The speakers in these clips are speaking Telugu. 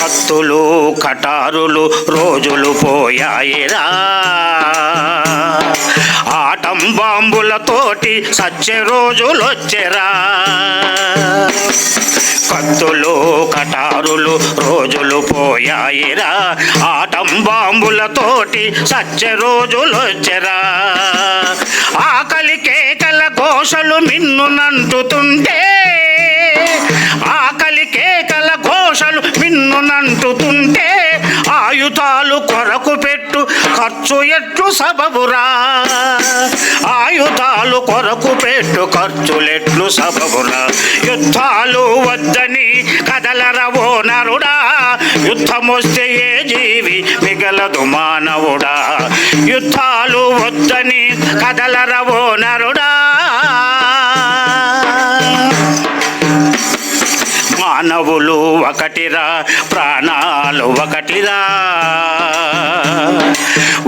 కత్తులు కటారులు రోజులు పోయాయిరా. ఆటం బాంబులతోటి సచ్చే రోజులొచ్చెరా. కత్తులు కటారులు రోజులు పోయాయిరా. ఆటం బాంబులతోటి సచ్చే రోజులొచ్చెరా. ఆకలి కేకల ఘోషలు మిన్ను నంటుతుంటే భాషలు ఘోషలు మిన్నునంటుతుంటే ఆయుధాలు కొరకు పెట్టు ఖర్చు ఎట్లు సబబురా? ఆయుధాలు కొరకు పెట్టు ఖర్చులెట్లు సబబురా? యుద్ధాలు వద్దని కదలరవో నరుడా? యుద్ధమొస్తే ఏ జీవి మిగలదు మానవుడా? యుద్ధాలు వద్దని కదలరవో నరుడా? మానవులు ఒకటిరా ప్రాణాలు ఒకటిరా.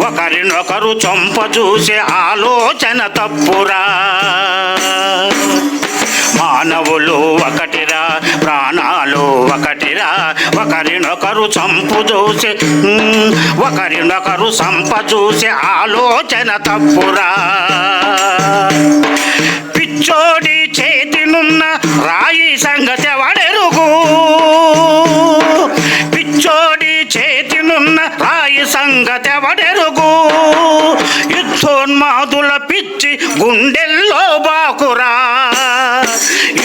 ఒకరినొకరు చంప చూసే ఆలోచన తప్పురా. మానవులు ఒకటిరా ప్రాణాలు ఒకటిరా. ఒకరినొకరు చంపు చూసే ఒకరినొకరు సంప చూసే ఆలోచన తప్పురా. రాయి సంగతి ఎవడెరుగు యుద్ధోన్మాదుల పిచ్చి గుండెల్లో బాకురా.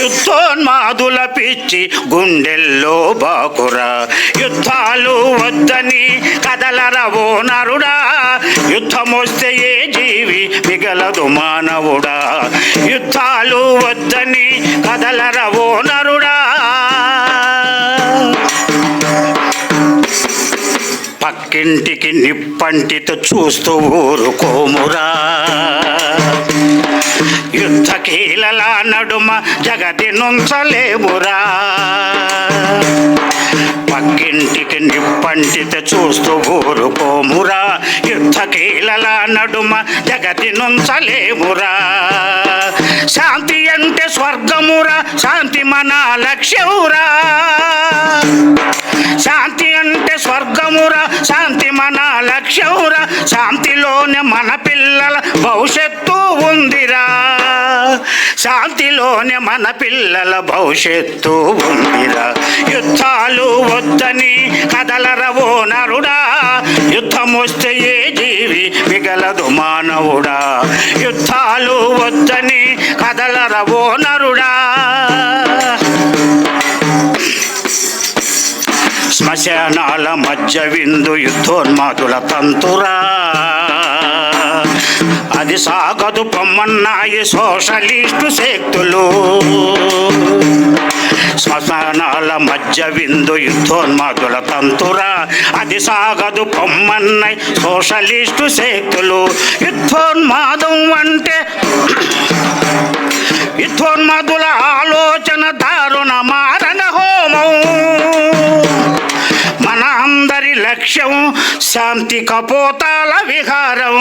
యుద్ధోన్మాదుల పిచ్చి గుండెల్లో బాకురా. యుద్ధాలు వద్దని కదలరవో నరుడా. యుద్ధమొస్తే ఏ జీవి మిగలదు మానవుడా. యుద్ధాలు వద్దని కదలరవో నరుడా. పక్కింటికి నిప్పంటితో చూస్తూ ఊరుకోమురా యుద్ధ కీలల నడుమ జగతి నుంచలేమురా పక్కింటికి నిప్పంటితో చూస్తూ ఊరుకోమురా యుద్ధ కీలల నడుమ జగతి నుంచలేమురా శాంతి అంటే స్వర్గమురా శాంతి మన లక్ష్యమురా. శాంతి అంటే స్వర్గమురా శాంతి మన లక్ష్యమురా శాంతిలోనే మన పిల్లల భవిష్యత్తు ఉందిరా. శాంతిలోనే మన పిల్లల భవిష్యత్తు ఉందిరా. యుద్ధాలు వద్దని కదలరవో నరుడా. యుద్ధం వస్తే ఏ జీవి మిగలదు మానవుడా. యుద్ధాలు వద్దని కదలరవో నరుడా. శ్మశానాల మధ్య విందు యుద్ధోన్మాదుల తంతురా. అది సాగదు పొమ్మన్నాయి సోషలిస్టు శక్తులు. శ్మశానాల మధ్య విందు యుద్ధోన్మాదుల తంతురా. అది సాగదు పొమ్మన్నాయి సోషలిస్టు శక్తులు. యుద్ధోన్మాదం అంటే యుద్ధోన్మాదుల ఆలోచన దారుణ మారణ హోమం. లక్ష్యం శాంతి కపోతాల విహారం.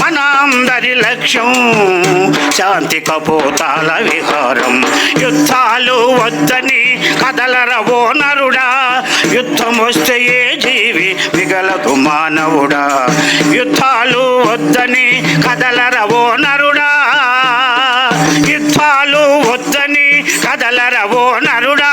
మనందరి లక్ష్యం శాంతి కపోతాల విహారం. యుద్ధాలు వద్దని కదలరవో నరుడా యుద్ధం వస్తే ఏ జీవి మిగలదు మానవుడా. యుద్ధాలు వద్దని కదలరవో నరుడా యుద్ధాలు వద్దని కదలరవో నరుడా.